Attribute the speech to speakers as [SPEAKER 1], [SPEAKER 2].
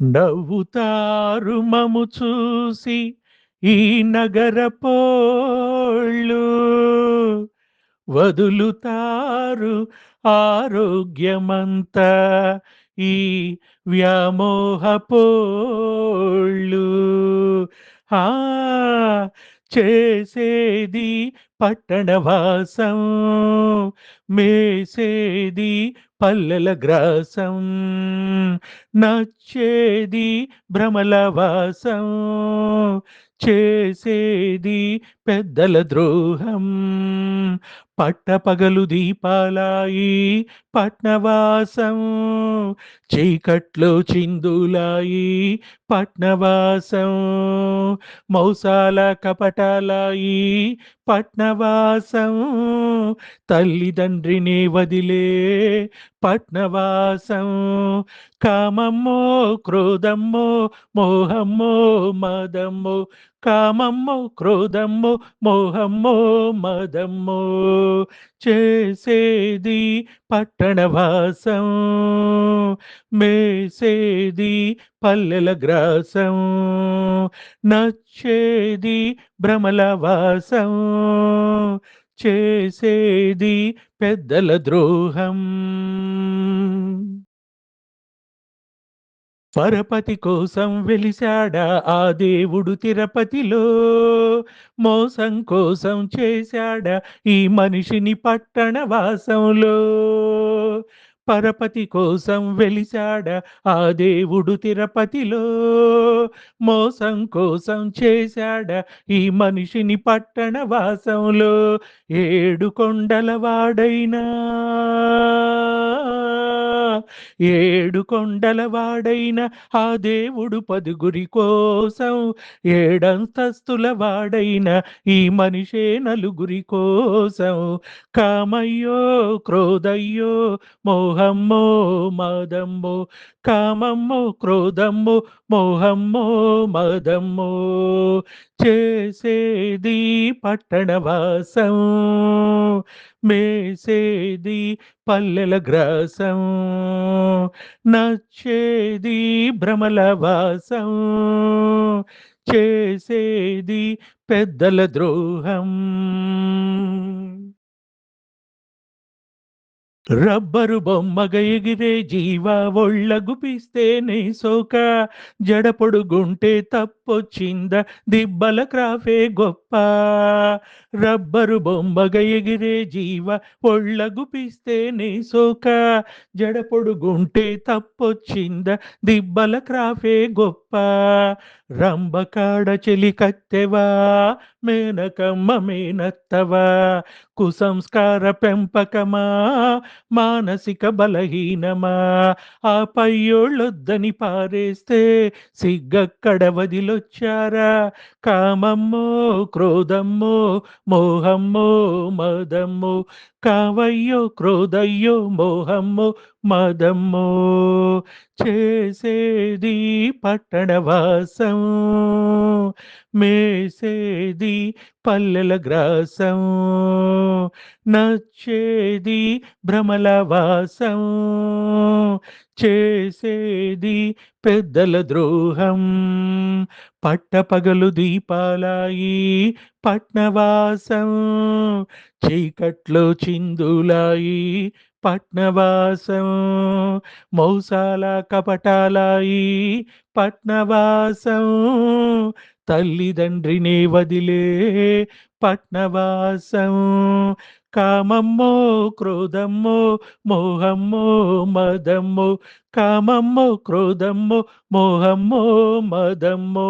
[SPEAKER 1] నవ్వుతారు మము చూసి ఈ నగరపోళ్ళు వదులుతారు ఆరోగ్యమంతా ఈ వ్యామోహపోళ్ళు ఆ చేసేది పట్టణవాసం మేసేది పల్లెల గ్రాసం నచ్చేది భ్రమల వాసం చేసేది పెద్దల ద్రోహం. పట్టపగలు దీపాలాయి పట్నవాసం చీకట్లో చిందులాయి పట్నవాసం. మౌసాల కపటాలాయి పట్నవాసం తండ్రిని వదిలే పట్నవాసం. కామమ్మో క్రోధమ్మో మోహమ్మో మదమ్మో. కామమ్మో క్రోధమ్మో మోహమ్మో మదమ్మో. చేసేది పట్టణవాసం. మేసేది పల్లెల గ్రాసం. నచ్చేది భ్రమల వాసం. చేసేది పెద్దల ద్రోహం. పరపతి కోసం వెలిశాడా ఆ దేవుడు తిరుపతిలో? మోసం కోసం చేశాడా ఈ మనిషిని పట్టణ వాసంలో? పరపతి కోసం వెలిశాడా ఆ దేవుడు తిరుపతిలో. మోసం కోసం చేశాడ ఈ మనిషిని పట్టణ వాసంలో. ఏడు కొండల వాడైనా. ఏడు కొండల వాడైన ఆ దేవుడు పదుగురి కోసం ఏడంతస్తుల వాడైన ఈ మనిషే నలుగురి కోసం. కామయ్యో క్రోధయ్యో మోహమ్మో మాదమ్మో కామమ్మో క్రోధమ్మో మోహమ్మో మదమ్మో చేసేది పట్టణవాసం మేసేది పల్లెల గ్రాసం నచ్చేది భ్రమల వాసం చేసేది పెద్దల ద్రోహం. రబ్బరు బొమ్మగ ఎగిరే జీవ ఒళ్ళ గుపిస్తేనే సోక జడ పొడుగుంటే తప్పొచ్చింద దిబ్బల క్రాఫే గొప్ప. రబ్బరు బొమ్మగ ఎగిరే జీవ ఒళ్ళ గుపిస్తేనే సోక జడ పొడుగుంటే తప్పొచ్చింద దిబ్బల క్రాఫే గొప్ప. రంబకాడ చెలి కత్తెవా మేనకమ్మ మేనత్తవా. కుసంస్కార పెంపకమా మానసిక బలహీనమా? ఆ పయ్యోళ్ళొద్దని పారేస్తే సిగ్గక్కడ వదిలొచ్చారా కామమ్మో క్రోధమ్మో మోహమ్మో మదమ్మో కావయ్యో క్రోధయ్యో మోహమ్మో మదమ్మో చేసేది పట్టణవాసం మేసేది పల్లెల గ్రాసం. నచ్చేది భ్రమల వాసం చేసేది పెద్దల ద్రోహం. పట్టపగలు దీపాలాయి పట్నవాసం చీకట్లో చిందులాయి పట్నవాసం మౌసాల కపటాలాయి పట్నవాసం తల్లిదండ్రిని వదిలే పట్నవాసం కామమ్మో క్రోధమ్మో మోహమ్మో మదమ్మో కామమ్మో క్రోధమ్మో మోహమ్మో మదమ్మో.